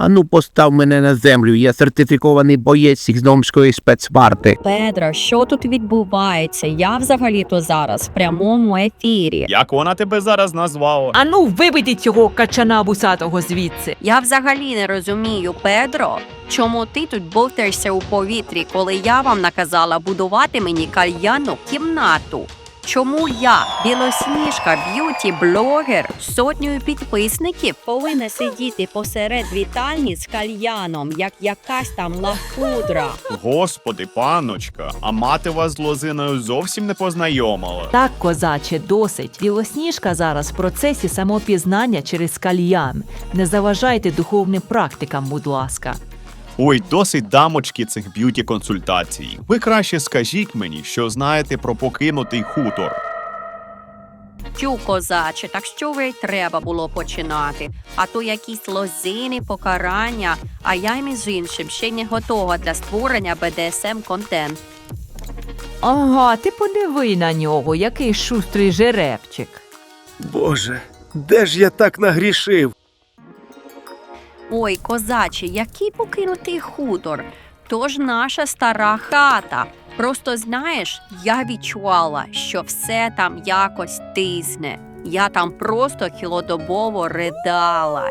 Ану, постав мене на землю. Я сертифікований боєць гномської спецварти. Педро, що тут відбувається? Я взагалі-то зараз в прямому ефірі. Як вона тебе зараз назвала? Ану, виведіть цього качана бусатого звідси. Я взагалі не розумію, Педро, чому ти тут бовтаєшся у повітрі, коли я вам наказала будувати мені кальянну кімнату. Чому я, білосніжка, б'юті-блогер з сотнею підписників, повинна сидіти посеред вітальні з кальяном, як якась там лахудра? Господи, паночка, а мати вас з лозиною зовсім не познайомила. Так, козаче, досить. Білосніжка зараз в процесі самопізнання через кальян. Не заважайте духовним практикам, будь ласка. Ой, досить дамочки цих б'юті консультацій. Ви краще скажіть мені, що знаєте про покинутий хутор. Тю, козаче, так що ви й треба було починати? А то якісь лозини, покарання, а я й між іншим ще не готова для створення BDSM контент. Ага, ти подиви на нього, який шустрий жеребчик. Боже, де ж я так нагрішив? Ой, козаче, який покинутий хутор? То ж наша стара хата. Просто знаєш, я відчувала, що все там якось тисне. Я там просто цілодобово ридала.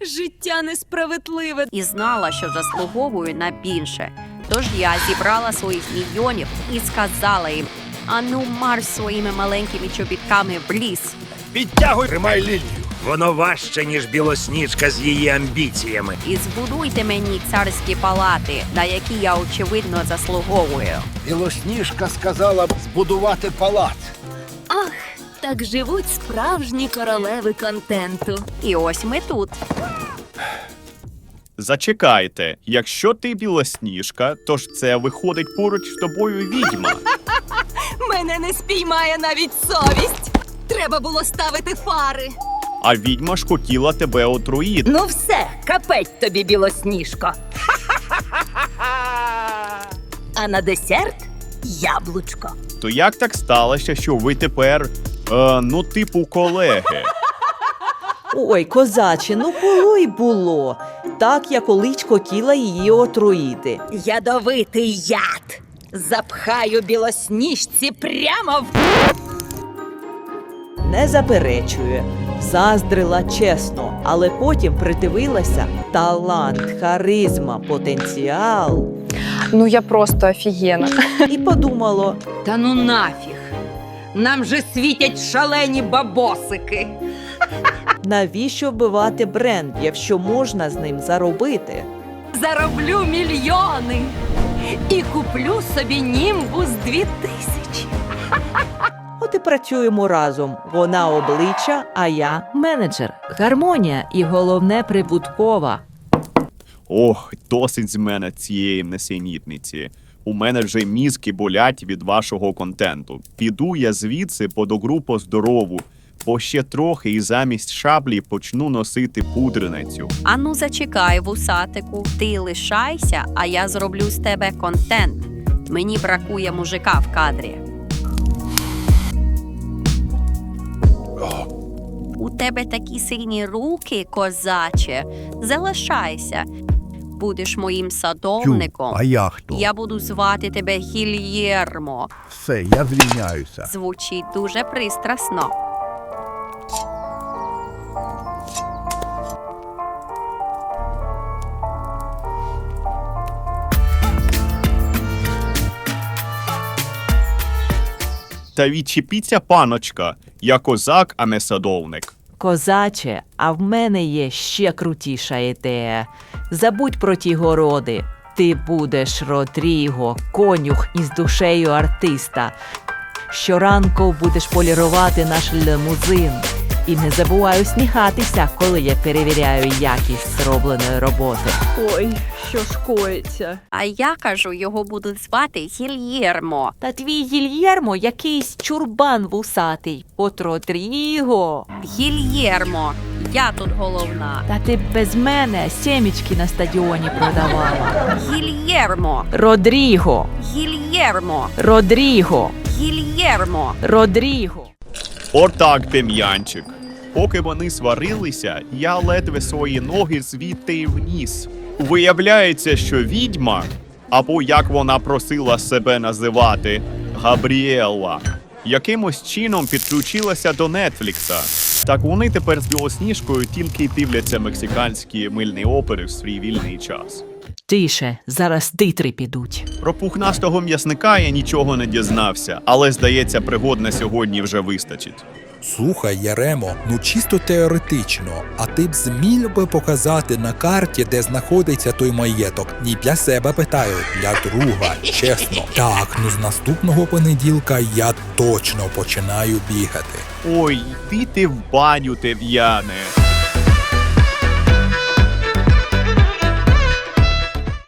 Життя несправедливе. і знала, що заслуговую на більше. Тож я зібрала своїх мільйонів і сказала їм: ану марш своїми маленькими чобітками в ліс. Підтягуй, тримай лілію. Воно важче, ніж білосніжка з її амбіціями. І збудуйте мені царські палати, на які я очевидно заслуговую. Білосніжка сказала б збудувати палац. Ах, так живуть справжні королеви контенту. І ось ми тут. Зачекайте, якщо ти білосніжка, то ж це виходить поруч з тобою відьма. Мене не спіймає навіть совість. Треба було ставити фари. А відьма ж хотіла тебе отруїти. Ну все, капець тобі, білосніжко. А на десерт яблучко. То як так сталося, що ви тепер, е, ну, типу, колеги? Ой, козаче, ну було й було. Так я колись хотіла її отруїти. Ядовитий яд. Запхаю білосніжці прямо в. Не заперечує. Заздрила чесно, але потім придивилася талант, харизма, потенціал. Ну я просто офігена. І подумало, Та ну нафіг. Нам же світять шалені бабосики. навіщо вбивати бренд, якщо можна з ним заробити? Зароблю мільйони і куплю собі німбус дві тисячі. От і працюємо разом. Вона обличчя, а я менеджер. Гармонія і головне прибуткова. Ох, досить з мене цієї несенітниці. У мене вже мізки болять від вашого контенту. Піду я звідси по добру по здорову, бо ще трохи і замість шаблі почну носити пудреницю. Ану, зачекай, вусатику, ти лишайся, а я зроблю з тебе контент. Мені бракує мужика в кадрі. У тебе такі сильні руки, козаче. Залишайся. Будеш моїм садовником. а я хто? Я буду звати тебе Гільєрмо. Все, я звільняюся. Звучить дуже пристрасно. Та відчепіться, паночка, я козак, а не садовник. Козаче, а в мене є ще крутіша ідея. Забудь про ті городи. Ти будеш Родріго, конюх із душею артиста. Щоранку будеш полірувати наш лимузин. І не забувай усміхатися, коли я перевіряю якість зробленої роботи. Ой, що ж коїться. А я кажу, його будуть звати Гільєрмо. Та твій Гільєрмо якийсь чурбан вусатий. От Родріго. Гільєрмо. Я тут головна. Та ти без мене сімічки на стадіоні продавала. Гільєрмо. Родріго, Гільєрмо. Родріго, Гільєрмо. Родріго. Отак, Дем'янчик. Поки вони сварилися, я ледве свої ноги звідти вніс. Виявляється, що відьма, або як вона просила себе називати, Габріела, якимось чином підключилася до Нетфлікса. Так вони тепер з білосніжкою тільки дивляться мексиканські мильні опери в свій вільний час. Тише, зараз титри підуть. Про пухнастого м'ясника я нічого не дізнався, але здається, пригод на сьогодні вже вистачить. Слухай, Яремо, ну чисто теоретично, а ти б зміг би показати на карті, де знаходиться той маєток? Ні для себе питаю, для друга, чесно. Так, ну з наступного понеділка я точно починаю бігати. Ой, йди ти в баню, тев'яне.